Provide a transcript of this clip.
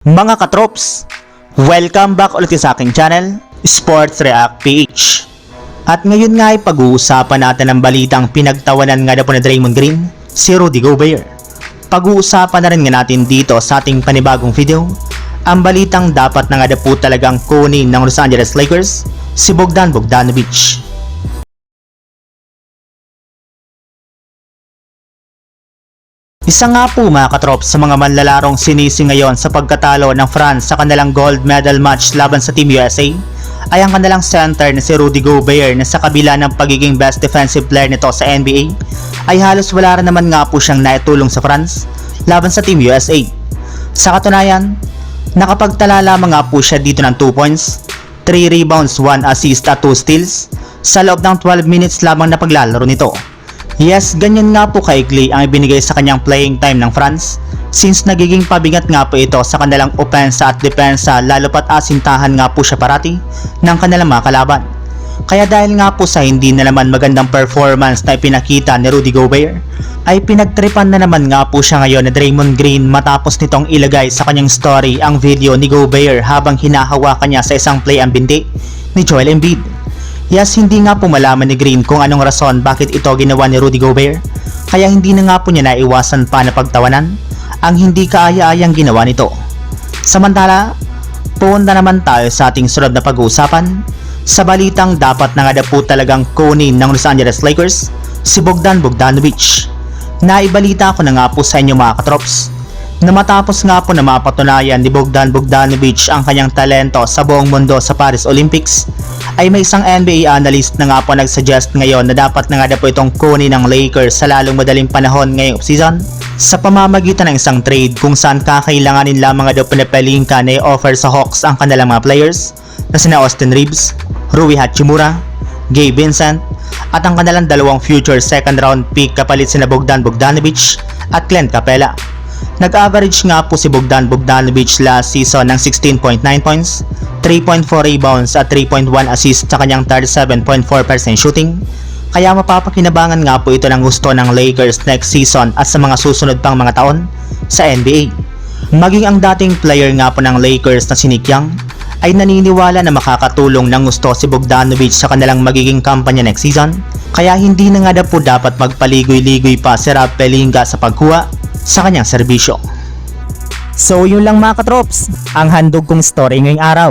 Mga katrops, welcome back ulit sa aking channel, Sports React PH. At ngayon nga ay pag-uusapan natin ang balitang pinagtawanan nga na po ni Draymond Green, si Rudy Gobert. Pag-uusapan na rin nga natin dito sa ating panibagong video, ang balitang dapat na nga na po talagang kunin ng Los Angeles Lakers, si Bogdan Bogdanovic. Isa nga po mga katrop sa mga manlalarong sinisi ngayon sa pagkatalo ng France sa kanilang gold medal match laban sa Team USA ay ang kanilang center na si Rudy Gobert na sa kabila ng pagiging best defensive player nito sa NBA ay halos wala rin naman nga po siyang naitulong sa France laban sa Team USA. Sa katunayan, nakapagtala lamang nga po siya dito ng 2 points, 3 rebounds, 1 assist at 2 steals sa loob ng 12 minutes lamang na paglalaro nito. Yes, ganyan nga po kaikli ang ibinigay sa kanyang playing time ng France since nagiging pabigat nga po ito sa kanilang opensa at depensa lalo pat asintahan nga po siya parati ng kanilang mga kalaban. Kaya dahil nga po sa hindi na naman magandang performance na ipinakita ni Rudy Gobert, ay pinagtripan na naman nga po siya ngayon ni Draymond Green matapos nitong ilagay sa kanyang story ang video ni Gobert habang hinahawakan niya sa isang play ang binti ni Joel Embiid. Yes, hindi nga po malaman ni Green kung anong rason bakit ito ginawa ni Rudy Gobert, kaya hindi na nga po niya naiwasan pa na pagtawanan ang hindi kaaya-ayang ginawa nito. Samantala, punta naman tayo sa ating sunod na pag-uusapan sa balitang dapat na nga po talagang kunin ng Los Angeles Lakers si Bogdan Bogdanovic. Naibalita ko na nga po sa inyo mga katrops na matapos nga po na mapatunayan ni Bogdan Bogdanovic ang kanyang talento sa buong mundo sa Paris Olympics, ay may isang NBA analyst na nga po nagsuggest ngayon na dapat na nga na po itong kunin ng Lakers sa lalong madaling panahon ngayong season sa pamamagitan ng isang trade kung saan kakailanganin lamang daw pinapalingka na i-offer sa Hawks ang kanilang mga players na sina Austin Reeves, Rui Hachimura, Gabe Vincent, at ang kanilang dalawang future second round pick kapalit sina Bogdan Bogdanovic at Clint Capella. Nag-average nga po si Bogdan Bogdanovic last season ng 16.9 points, 3.4 rebounds at 3.1 assists sa kanyang 37.4% shooting. Kaya mapapakinabangan nga po ito ng gusto ng Lakers next season at sa mga susunod pang mga taon sa NBA. Maging ang dating player nga po ng Lakers na si Nick Young ay naniniwala na makakatulong ng gusto si Bogdanovic sa kanilang magiging kampanya next season. Kaya hindi na nga po dapat magpaligoy-ligoy pa si Rob Pelinka sa pagkuha sa kanyang serbisyo. So yun lang mga katrops, ang handog kong story ngayong araw.